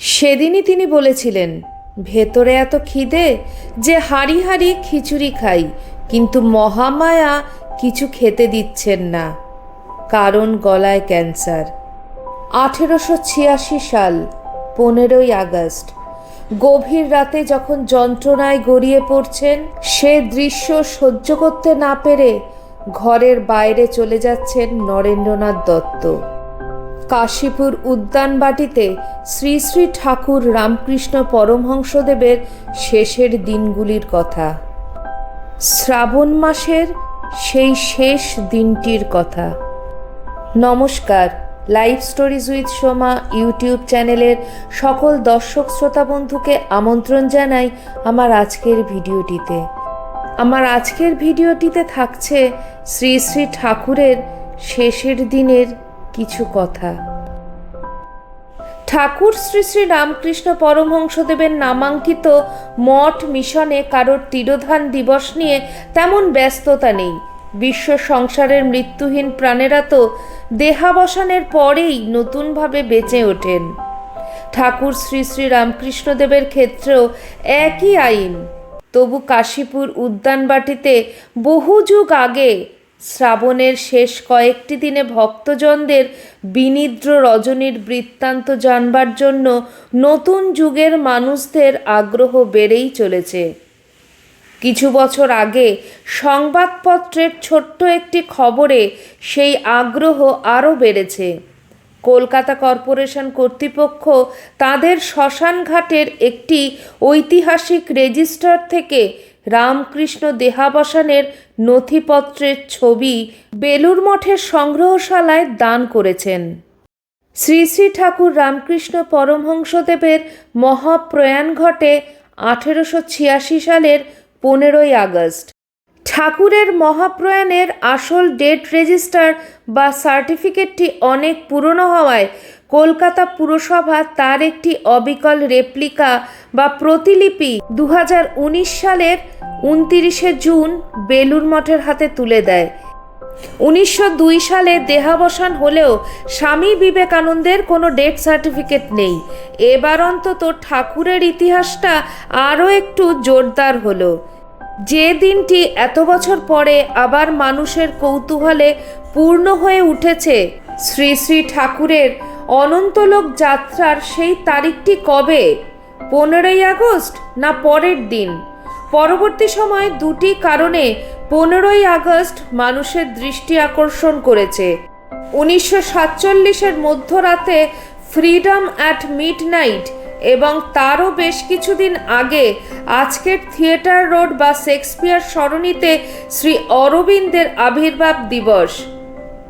সেদিনই তিনি বলেছিলেন, ভেতরে এত খিদে যে হাঁড়ি হাঁড়ি খিচুড়ি খাই, কিন্তু মহামায়া কিছু খেতে দিচ্ছেন না। কারণ গলায় ক্যান্সার। আঠেরোশো ছিয়াশি সাল, পনেরোই আগস্ট। গভীর রাতে যখন যন্ত্রণায় গড়িয়ে পড়ছেন, সে দৃশ্য সহ্য করতে না পেরে ঘরের বাইরে চলে যাচ্ছেন নরেন্দ্রনাথ দত্ত। কাশীপুর উদ্যানবাটিতে শ্রী শ্রী ঠাকুর রামকৃষ্ণ পরমহংসদেবের শেষের দিনগুলির কথা। শ্রাবণ মাসের সেই শেষ দিনটির কথা। নমস্কার live stories with Soma YouTube চ্যানেলের সকল দর্শক শ্রোতা বন্ধুকে আমন্ত্রণ জানাই আমার আজকের ভিডিওটিতে। আমার আজকের ভিডিওটিতে থাকছে শ্রী শ্রী ঠাকুরের শেষের দিনের কিছু কথা। ঠাকুর শ্রী শ্রী রামকৃষ্ণ পরমহংসদেবের নামাঙ্কিত মঠ মিশনে কারোর তিরোধান দিবস নিয়ে তেমন ব্যস্ততা নেই। বিশ্ব সংসারের মৃত্যুহীন প্রাণেরা তো দেহাবসানের পরেই নতুনভাবে বেঁচে ওঠেন। ঠাকুর শ্রী শ্রী রামকৃষ্ণদেবের ক্ষেত্রেও একই আইন। তবু কাশীপুর উদ্যানবাটিতে বহু যুগ আগে শ্রাবণের শেষ কয়েকটি দিনে ভক্তজনদের বিনিদ্র রজনীর বৃত্তান্ত জানবার জন্য নতুন যুগের মানুষদের আগ্রহ বেড়েই চলেছে। কিছু বছর আগে সংবাদপত্রের ছোট্ট একটি খবরে সেই আগ্রহ আরও বেড়েছে। কলকাতা কর্পোরেশন কর্তৃপক্ষ তাদের শ্মশানঘাটের একটি ঐতিহাসিক রেজিস্টার থেকে রামকৃষ্ণ দেহাবসানের নথিপত্রের ছবি বেলুর মঠের সংগ্রহশালায় দান করেছেন। শ্রী শ্রী ঠাকুর রামকৃষ্ণ পরমহংসদেবের মহাপ্রয়াণ ঘটে আঠেরোশো ছিয়াশি সালের পনেরোই আগস্ট। ঠাকুরের মহাপ্রয়াণের আসল ডেট রেজিস্টার বা সার্টিফিকেটটি অনেক পুরনো হওয়ায় কলকাতা পুরসভা তার একটি অবিকল রেপ্লিকা বা প্রতিলিপি দু হাজার উনিশ সালের উনতিরিশে জুন বেলুর মঠের হাতে তুলে দেয়। উনিশশো দুই সালে দেহাবসান হলেও স্বামী বিবেকানন্দের কোনো ডেথ সার্টিফিকেট নেই। এবার অন্তত ঠাকুরের ইতিহাসটা আরও একটু জোরদার হলো। যে দিনটি এত বছর পরে আবার মানুষের কৌতূহলে পূর্ণ হয়ে উঠেছে, শ্রী শ্রী ঠাকুরের অনন্তলোক যাত্রার সেই তারিখটি কবে? পনেরোই আগস্ট না পরের দিন? পরবর্তী সময়ে দুটি কারণে পনেরোই আগস্ট মানুষের দৃষ্টি আকর্ষণ করেছে। উনিশশো সাতচল্লিশের মধ্যরাতে ফ্রিডম অ্যাট মিড নাইট এবং তারও বেশ কিছুদিন আগে আজকের থিয়েটার রোড বা শেক্সপিয়ার সরণিতে শ্রী অরবিন্দের আবির্ভাব দিবস।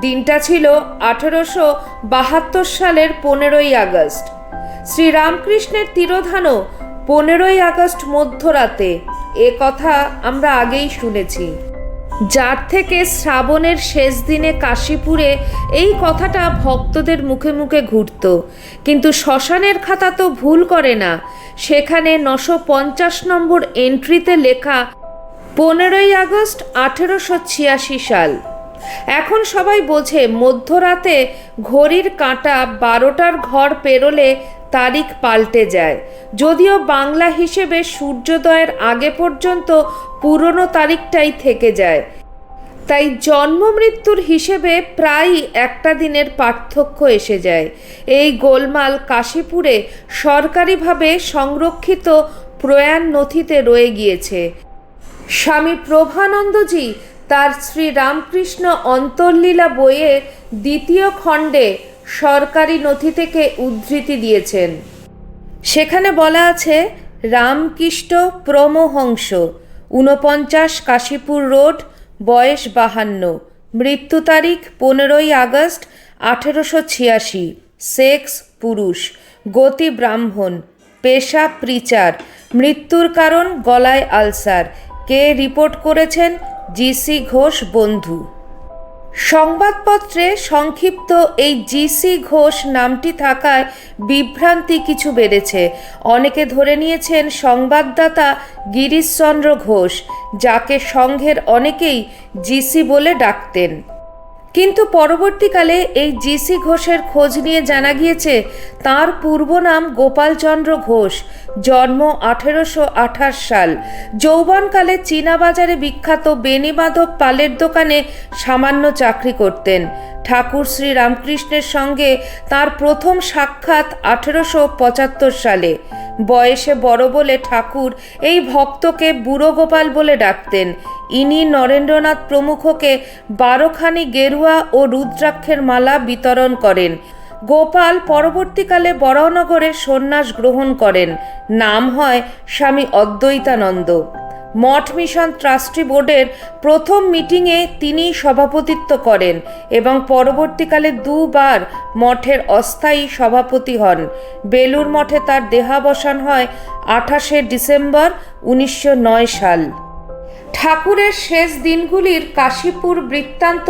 দিনটা ছিল আঠেরোশো বাহাত্তর সালের পনেরোই আগস্ট। শ্রীরামকৃষ্ণের তিরোধানও পনেরোই আগস্ট মধ্যরাতে। এ কথা আমরা আগেই শুনেছি। যার থেকে শ্রাবণের শেষ দিনে কাশীপুরে এই কথাটা ভক্তদের মুখে মুখে ঘুরত। কিন্তু শ্মশানের খাতা তো ভুল করে না। সেখানে নশো পঞ্চাশ নম্বর এন্ট্রিতে লেখা, পনেরোই আগস্ট আঠেরোশো ছিয়াশি সাল। এখন সবাই বোঝে মধ্যরাতে ঘড়ির কাঁটা বারোটার ঘর পেরোলে তারিখ পাল্টে যায়। যদিও বাংলা হিসেবে সূর্যোদয়ের আগে পর্যন্ত পুরনো তারিখটাই থেকে যায়। তাই জন্ম মৃত্যুর হিসেবে প্রায়ই একটা দিনের পার্থক্য এসে যায়। এই গোলমাল কাশীপুরে সরকারিভাবে সংরক্ষিত প্রয়াণ নথিতে রয়ে গিয়েছে। স্বামী প্রভানন্দজি তার শ্রী রামকৃষ্ণ অন্তর্লীলা বইয়ের দ্বিতীয় খণ্ডে সরকারি নথি থেকে উদ্ধৃতি দিয়েছেন। সেখানে বলা আছে রামকৃষ্ণ প্রমহংস, ঊনপঞ্চাশ কাশীপুর রোড, বয়স বাহান্ন, মৃত্যু তারিখ পনেরোই আগস্ট আঠেরোশো ছিয়াশি, সেক্স পুরুষ, গতি ব্রাহ্মণ, পেশা প্রিচার, মৃত্যুর কারণ গলায় আলসার, কে রিপোর্ট করেছেন জিসি ঘোষ বন্ধু। সংবাদপত্রে সংক্ষিপ্ত এই জিসি ঘোষ নামটি থাকায় বিভ্রান্তি কিছু বেড়েছে। অনেকে ধরে নিয়েছেন সংবাদদাতা গিরিশচন্দ্র ঘোষ, যাকে সংঘের অনেকেই জিসি বলে ডাকতেন। কিন্তু পরবর্তীকালে এই জিসি ঘোষের খোঁজ নিয়ে জানা গিয়েছে, তার পূর্ব নাম গোপালচন্দ্র ঘোষ, জন্ম আঠেরোশো আঠাশ সাল। যৌবনকালে চীনাবাজারে বিখ্যাত বেনিমাধব পালের দোকানে সামান্য চাকরি করতেন। ঠাকুর শ্রী রামকৃষ্ণের সঙ্গে তার প্রথম সাক্ষাৎ আঠেরোশো পঁচাত্তর সালে। বয়সে বড় বলে ঠাকুর এই ভক্তকে বুড়ো গোপাল বলে ডাকতেন। ইনি নরেন্দ্রনাথ প্রমুখকে বারোখানি গেরুয়া ও রুদ্রাক্ষের মালা বিতরণ করেন। গোপাল পরবর্তীকালে বরাহনগরে সন্ন্যাস গ্রহণ করেন। নাম হয় স্বামী অদ্বৈতানন্দ। মঠ মিশন ট্রাস্টি বোর্ডের প্রথম মিটিংয়ে তিনি সভাপতিত্ব করেন এবং পরবর্তীকালে দুবার মঠের অস্থায়ী সভাপতি হন। বেলুর মঠে তার দেহাবসান হয় আঠাশে ডিসেম্বর উনিশশো নয় সাল। ঠাকুরের শেষ দিনগুলির কাশীপুর বৃত্তান্ত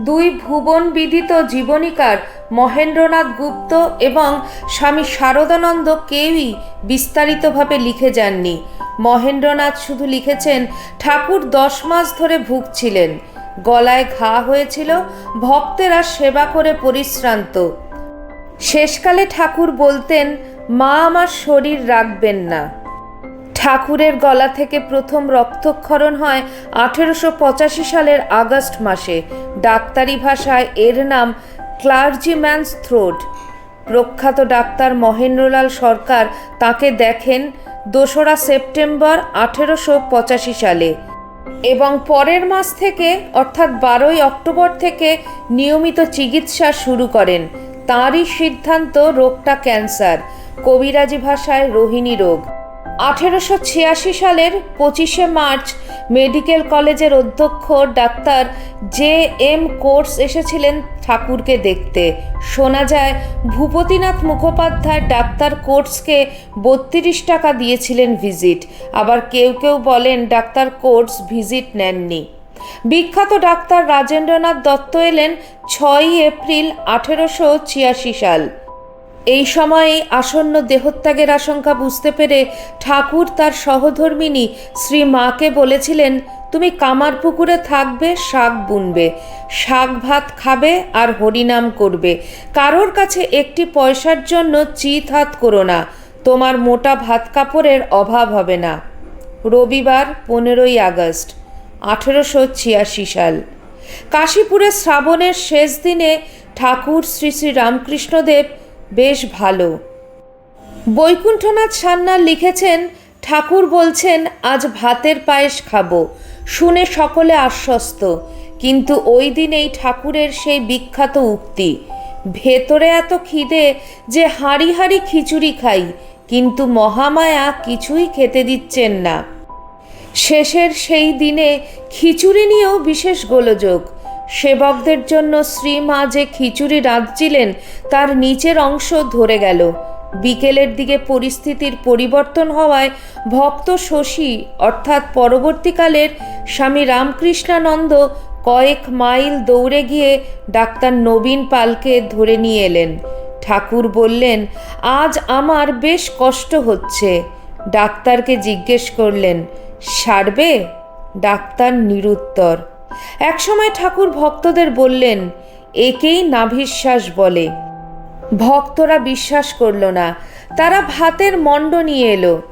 দুই ভুবন বিদিত জীবনীকার মহেন্দ্রনাথ গুপ্ত এবং স্বামী শারদানন্দ কেউই বিস্তারিতভাবে লিখে যাননি। মহেন্দ্রনাথ শুধু লিখেছেন, ঠাকুর দশ মাস ধরে ভুগছিলেন। গলায় ঘা হয়েছিল, ভক্তেরা সেবা করে পরিশ্রান্ত। শেষকালে ঠাকুর বলতেন, মা আমার শরীর রাখবেন না। ঠাকুরের গলা থেকে প্রথম রক্তক্ষরণ হয় আঠেরোশো পঁচাশি সালের আগস্ট মাসে। ডাক্তারি ভাষায় এর নাম ক্লার্জিম্যানস থ্রোড। প্রখ্যাত ডাক্তার মহেন্দ্রলাল সরকার তাকে দেখেন দোসরা সেপ্টেম্বর আঠেরোশো পঁচাশি সালে এবং পরের মাস থেকে, অর্থাৎ বারোই অক্টোবর থেকে নিয়মিত চিকিৎসা শুরু করেন। তাঁরই সিদ্ধান্ত রোগটা ক্যান্সার। কবিরাজি ভাষায় রোহিণী রোগ। আঠেরোশো ছিয়াশি সালের পঁচিশে মার্চ মেডিকেল কলেজের অধ্যক্ষ ডাক্তার জে এম কোর্স এসেছিলেন ঠাকুরকে দেখতে। শোনা যায়, ভূপতিনাথ মুখোপাধ্যায় ডাক্তার কোর্সকে বত্রিশ টাকা দিয়েছিলেন ভিজিট। আবার কেউ কেউ বলেন, ডাক্তার কোর্স ভিজিট নেননি। বিখ্যাত ডাক্তার রাজেন্দ্রনাথ দত্ত এলেন ছয়ই এপ্রিল আঠেরোশো ছিয়াশি সাল। এই সময়ে আসন্ন দেহত্যাগের আশঙ্কা বুঝতে পেরে ঠাকুর তার সহধর্মিনী শ্রী মাকে বলেছিলেন, তুমি কামার পুকুরে থাকবে, শাক বুনবে, শাক ভাত খাবে আর হরিনাম করবে। কারোর কাছে একটি পয়সার জন্য চিত হাত করো না, তোমার মোটা ভাত কাপড়ের অভাব হবে না। রবিবার পনেরোই আগস্ট, আঠেরোশো ছিয়াশি সাল। কাশীপুরে শ্রাবণের শেষ দিনে ঠাকুর শ্রী শ্রী রামকৃষ্ণদেব বেশ ভালো। বৈকুণ্ঠনাথ সান্যাল লিখেছেন, ঠাকুর বলছেন, আজ ভাতের পায়েস খাব। শুনে সকলে আশ্বস্ত। কিন্তু ওই দিনেই ঠাকুরের সেই বিখ্যাত উক্তি, ভেতরে এত খিদে যে হাঁড়ি হাঁড়ি খিচুড়ি খাই, কিন্তু মহামায়া কিছুই খেতে দিচ্ছেন না। শেষের সেই দিনে খিচুড়ি নিয়েও বিশেষ গোলযোগ। সেবকদের জন্য শ্রীমা যে খিচুড়ি রাঁধছিলেন, তার নিচের অংশ ধরে গেল। বিকেলের দিকে পরিস্থিতির পরিবর্তন হওয়ায় ভক্ত শশী, অর্থাৎ পরবর্তীকালের স্বামী রামকৃষ্ণানন্দ, কয়েক মাইল দৌড়ে গিয়ে ডাক্তার নবীন পালকে ধরে নিয়ে এলেন। ঠাকুর বললেন, আজ আমার বেশ কষ্ট হচ্ছে। ডাক্তারকে জিজ্ঞেস করলেন, সারবে? ডাক্তার নিরুত্তর একসময় ঠাকুর ভক্তদের বললেন, একেই নাভিশ্বাস বলে। ভক্তরা বিশ্বাস করল না। তারা ভাতের মণ্ড নিয়ে এলো।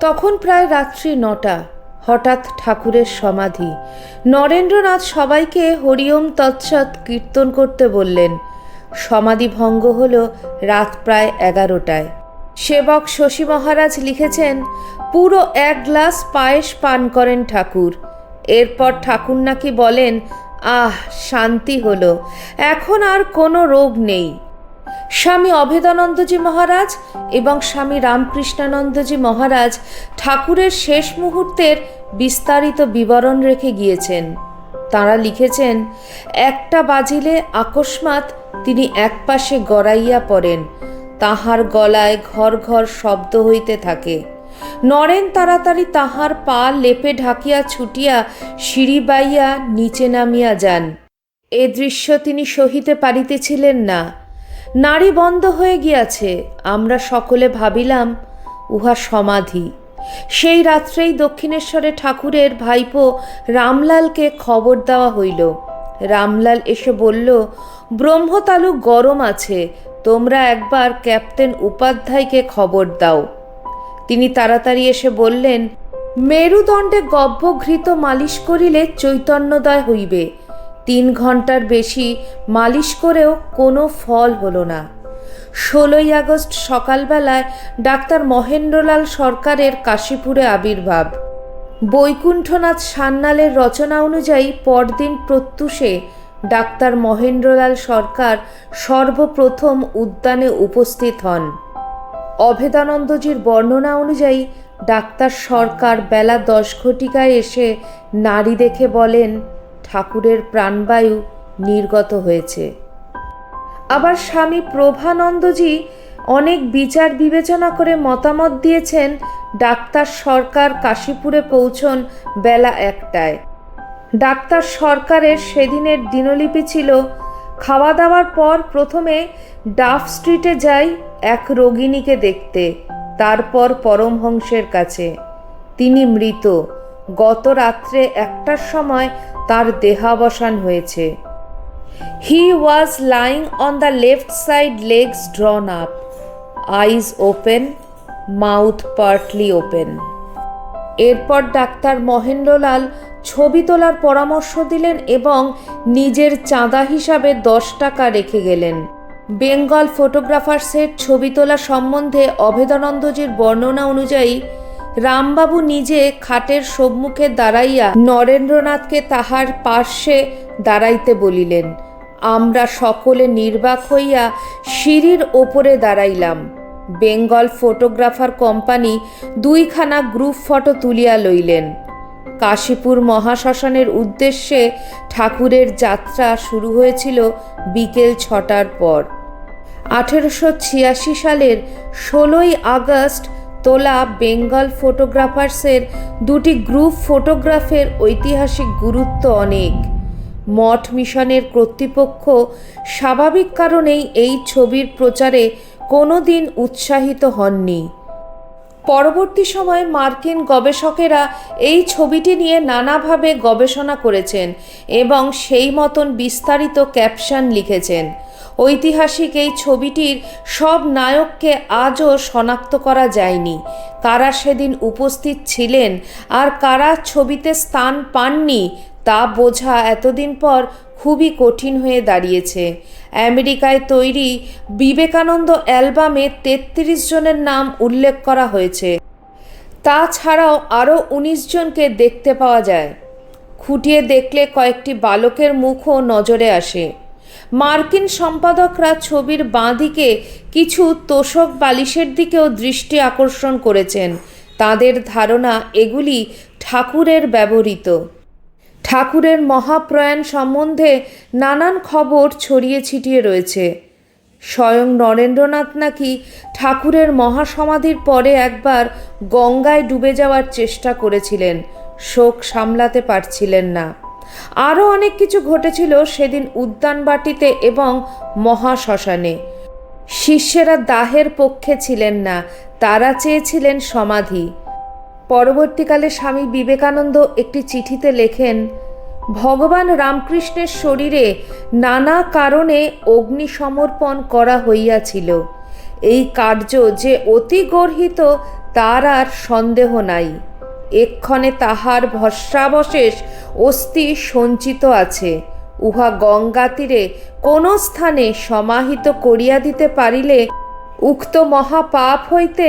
তখন প্রায় রাত্রি নটা। হঠাৎ ঠাকুরের সমাধি। নরেন্দ্রনাথ সবাইকে হরিওম তৎসৎ কীর্তন করতে বললেন। সমাধি ভঙ্গ হল রাত প্রায় এগারোটায়। সেবক শশী মহারাজ লিখেছেন, পুরো এক গ্লাস পায়েস পান করেন ঠাকুর। এরপর ঠাকুর নাকি বলেন, আহ, শান্তি হলো, এখন আর কোনো রোগ নেই। স্বামী অভেদানন্দজি মহারাজ এবং স্বামী রামকৃষ্ণানন্দজি মহারাজ ঠাকুরের শেষ মুহূর্তের বিস্তারিত বিবরণ রেখে গিয়েছেন। তাঁরা লিখেছেন, একটা বাজিলে আকস্মাৎ তিনি একপাশে গড়াইয়া পড়েন, তাহার গলায় ঘর ঘর শব্দ হইতে থাকে। নরেন তাড়াতাড়ি তাহার পা লেপে ঢাকিয়া ছুটিয়া সিঁড়ি বাইয়া নিচে নামিয়া যান। এ দৃশ্য তিনি সহিতে পারিতেছিলেন না। নারী বন্ধ হয়ে গিয়াছে, আমরা সকলে ভাবিলাম, উহা সমাধি। সেই রাত্রেই দক্ষিণেশ্বরে ঠাকুরের ভাইপো রামলালকে খবর দেওয়া হইল। রামলাল এসে বলল, ব্রহ্মতালু গরম আছে, তোমরা একবার ক্যাপ্টেন উপাধ্যায়কে খবর দাও। তিনি তাড়াতাড়ি এসে বললেন, মেরুদণ্ডে গব্যঘৃত মালিশ করিলে চৈতন্যদয় হইবে। তিন ঘণ্টার বেশি মালিশ করেও কোনো ফল হলো না। ষোলোই আগস্ট সকালবেলায় ডাক্তার মহেন্দ্রলাল সরকারের কাশীপুরে আবির্ভাব। বৈকুণ্ঠনাথ সান্যালের রচনা অনুযায়ী পরদিন প্রত্যুষে ডাক্তার মহেন্দ্রলাল সরকার সর্বপ্রথম উদ্যানে উপস্থিত হন। অভেদানন্দজির বর্ণনা অনুযায়ী, ডাক্তার সরকার বেলা দশ ঘটিকায় এসে নারী দেখে বলেন, ঠাকুরের প্রাণবায়ু নির্গত হয়েছে। আবার স্বামী প্রভানন্দজি অনেক বিচার বিবেচনা করে মতামত দিয়েছেন, ডাক্তার সরকার কাশীপুরে পৌঁছন বেলা একটায়। ডাক্তার সরকারের সেদিনের দিনলিপি ছিল খাওয়া দাওয়ার পর প্রথমে ডাফ স্ট্রিটে যাই এক রোগিণীকে দেখতে, তারপর পরমহংসের কাছে। তিনি মৃত। গত রাত্রে একটার সময় তার দেহাবসান হয়েছে। He was lying on the left side legs drawn up eyes open mouth partly open এরপর ডাক্তার মহেন্দ্রলাল ছবি তোলার পরামর্শ দিলেন এবং নিজের চাঁদা হিসাবে দশ টাকা রেখে গেলেন। বেঙ্গল ফটোগ্রাফার্সের ছবি তোলা সম্বন্ধে অভেদানন্দজির বর্ণনা অনুযায়ী, রামবাবু নিজে খাটের সম্মুখে দাঁড়াইয়া নরেন্দ্রনাথকে তাহার পার্শ্বে দাঁড়াইতে বলিলেন, আমরা সকলে নির্বাক হইয়া সিঁড়ির ওপরে দাঁড়াইলাম। বেঙ্গল ফটোগ্রাফার কোম্পানি দুইখানা গ্রুপ ফটো তুলিয়া লইলেন। কাশীপুর মহাশ্মশানের উদ্দেশ্যে ঠাকুরের যাত্রা শুরু হয়েছিল বিকেল ছটার পর। আঠেরোশো ছিয়াশি সালের ষোলোই আগস্ট তোলা বেঙ্গল ফটোগ্রাফার্সের দুটি গ্রুপ ফটোগ্রাফের ঐতিহাসিক গুরুত্ব অনেক। মঠ মিশনের কর্তৃপক্ষ স্বাভাবিক কারণেই এই ছবির প্রচারে কোনো দিন উৎসাহিত হননি। পরবর্তী সময়ে মার্কিন গবেষকেরা এই ছবিটি নিয়ে নানাভাবে গবেষণা করেছেন এবং সেই মতন বিস্তারিত ক্যাপশন লিখেছেন। ঐতিহাসিক এই ছবিটির সব নায়ককে আজও শনাক্ত করা যায়নি। কারা সেদিন উপস্থিত ছিলেন আর কারা ছবিতে স্থান পাননি, তা বোঝা এতদিন পর খুবই কঠিন হয়ে দাঁড়িয়েছে। আমেরিকায় তৈরি বিবেকানন্দ অ্যালবামে তেত্রিশ জনের নাম উল্লেখ করা হয়েছে। তাছাড়াও আরও উনিশ জনকে দেখতে পাওয়া যায়। খুঁটিয়ে দেখলে কয়েকটি বালকের মুখও নজরে আসে। মার্কিন সম্পাদকরা ছবির বাঁ দিকে কিছু তোষক বালিশের দিকেও দৃষ্টি আকর্ষণ করেছেন। তাদের ধারণা এগুলি ঠাকুরের ব্যবহৃত। ঠাকুরের মহাপ্রয়াণ সম্বন্ধে নানান খবর ছড়িয়ে ছিটিয়ে রয়েছে। স্বয়ং নরেন্দ্রনাথ নাকি ঠাকুরের মহাসমাধির পরে একবার গঙ্গায় ডুবে যাওয়ার চেষ্টা করেছিলেন, শোক সামলাতে পারছিলেন না। আরও অনেক কিছু ঘটেছিল সেদিন উদ্যানবাটিতে এবং মহাশ্মশানে। শিষ্যেরা দাহের পক্ষে ছিলেন না, তারা চেয়েছিলেন সমাধি। পরবর্তীকালে স্বামী বিবেকানন্দ একটি চিঠিতে লেখেন, ভগবান রামকৃষ্ণের শরীরে নানা কারণে অগ্নি সমর্পণ করা হইয়াছিল। এই কার্য যে অতি গর্হিত, তার আর সন্দেহ নাই। এক্ষণে তাহার ভস্মাবশেষ অস্থি সঞ্চিত আছে। উহা গঙ্গা তীরে কোনো স্থানে সমাহিত করিয়া দিতে পারিলে উক্ত মহাপাপ হইতে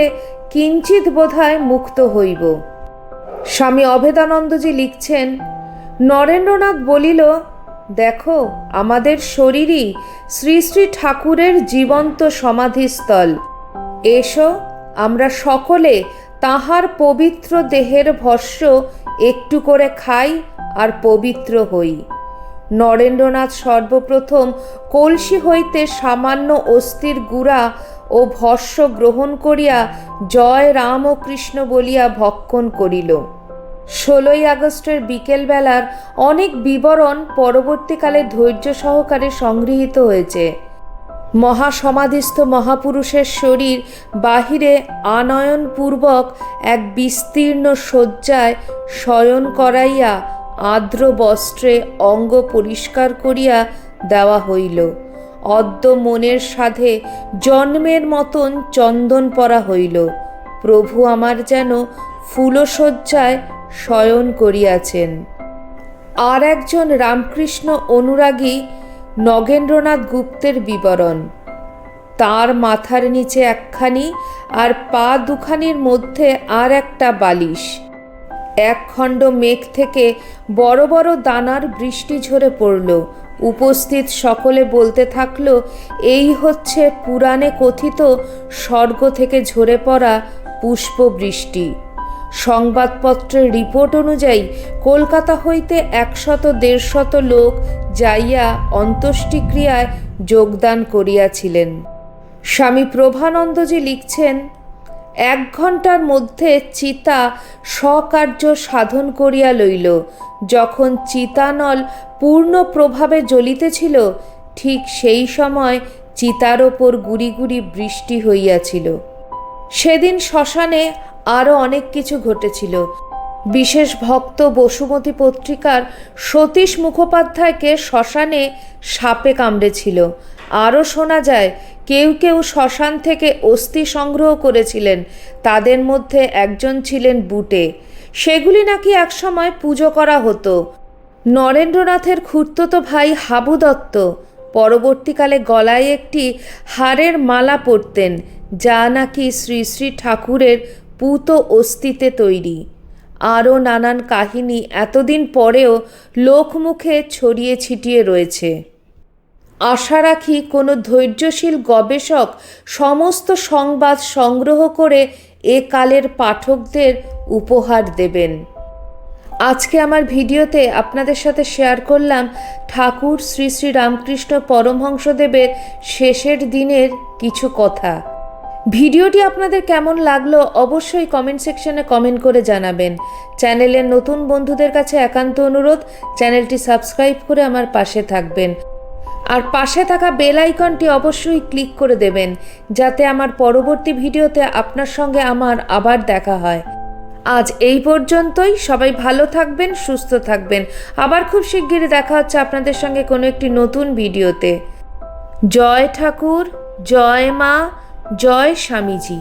কিঞ্চিত বোধহয় মুক্ত হইব। স্বামী অভেদানন্দজি লিখছেন, নরেন্দ্রনাথ বলিল, দেখো, আমাদের শরীরই শ্রী শ্রী ঠাকুরের জীবন্ত সমাধিস্থল। এসো, আমরা সকলে তাহার পবিত্র দেহের ভস্য একটু করে খাই আর পবিত্র হই। নরেন্দ্রনাথ সর্বপ্রথম কলসি হইতে সামান্য অস্থির গুড়া ও ভস্য গ্রহণ করিয়া জয় রাম ও কৃষ্ণ বলিয়া ভক্ষণ করিল। ষোলোই আগস্টের বিকেলবেলার অনেক বিবরণ পরবর্তীকালে ধৈর্য সহকারে সংগৃহীত হয়েছে। মহাসমাধিস্থ মহাপুরুষের শরীর বাহিরে আনয়নপূর্বক এক বিস্তীর্ণ শয্যায় শয়ন করাইয়া আর্দ্র বস্ত্রে অঙ্গ পরিষ্কার করিয়া দেওয়া হইল। অদ্য মনের সাধে জন্মের মতন চন্দন পরা হইল। প্রভু আমার যেন ফুলশয্যায় শয়ন করিয়াছেন। আর একজন রামকৃষ্ণ অনুরাগী নগেন্দ্রনাথ গুপ্তের বিবরণ। তার মাথার নিচে একখানি আর পা দুখানির মধ্যে আর একটা বালিশ। এক খণ্ড মেঘ থেকে বড় বড় দানার বৃষ্টি ঝরে পড়ল। উপস্থিত সকলে বলতে থাকল, এই হচ্ছে পুরাণে কথিত স্বর্গ থেকে ঝরে পড়া পুষ্পবৃষ্টি। সংবাদপত্রের রিপোর্ট অনুযায়ী কলকাতা হইতে একশত দেড়শত লোক যাইয়া অন্ত্যেষ্টিক্রিয়ায় যোগদান করিয়াছিলেন। স্বামী প্রভানন্দজি লিখছেন, এক ঘণ্টার মধ্যে চিতা স্বকার্য সাধন করিয়া লইল। যখন চিতানল পূর্ণ প্রভাবে জ্বলিতেছিল, ঠিক সেই সময় চিতার ওপর গুড়ি গুড়ি বৃষ্টি হইয়াছিল। সেদিন শ্মশানে আরও অনেক কিছু ঘটেছিল। বিশেষ ভক্ত বসুমতী পত্রিকার সতীশ মুখোপাধ্যায়কে শ্মশানে সাপে কামড়েছিল। আরও শোনা যায়, কেউ কেউ শ্মশান থেকে অস্থি সংগ্রহ করেছিলেন, তাদের মধ্যে একজন ছিলেন বুটে। সেগুলি নাকি একসময় পুজো করা হতো। নরেন্দ্রনাথের খুড়তো ভাই হাবু দত্ত। পরবর্তীকালে গলায় একটি হারের মালা পরতেন, যা নাকি শ্রী শ্রী ঠাকুরের পুত অস্থিতে তৈরি। আরও নানান কাহিনী এতদিন পরেও লোকমুখে ছড়িয়ে ছিটিয়ে রয়েছে। আশা রাখি কোনো ধৈর্যশীল গবেষক সমস্ত সংবাদ সংগ্রহ করে এ কালের পাঠকদের উপহার দেবেন। আজকে আমার ভিডিওতে আপনাদের সাথে শেয়ার করলাম ঠাকুর শ্রী শ্রী রামকৃষ্ণ পরমহংসদেবের শেষের দিনের কিছু কথা। ভিডিওটি আপনাদের কেমন লাগল অবশ্যই কমেন্ট সেকশনে কমেন্ট করে জানাবেন। চ্যানেলের নতুন বন্ধুদের কাছে একান্ত অনুরোধ চ্যানেলটি সাবস্ক্রাইব করে আমার পাশে থাকবেন। আর পাশে থাকা বেল আইকনটি অবশ্যই ক্লিক করে দেবেন, যাতে আমার পরবর্তী ভিডিওতে আপনার সঙ্গে আমার আবার দেখা হয়। আজ এই পর্যন্তই, সবাই ভালো থাকবেন, সুস্থ থাকবেন। আবার খুব শিগগিরই দেখা হচ্ছে আপনাদের সঙ্গে কোনো একটি নতুন ভিডিওতে। জয় ঠাকুর, জয় মা জয় স্বামীজি।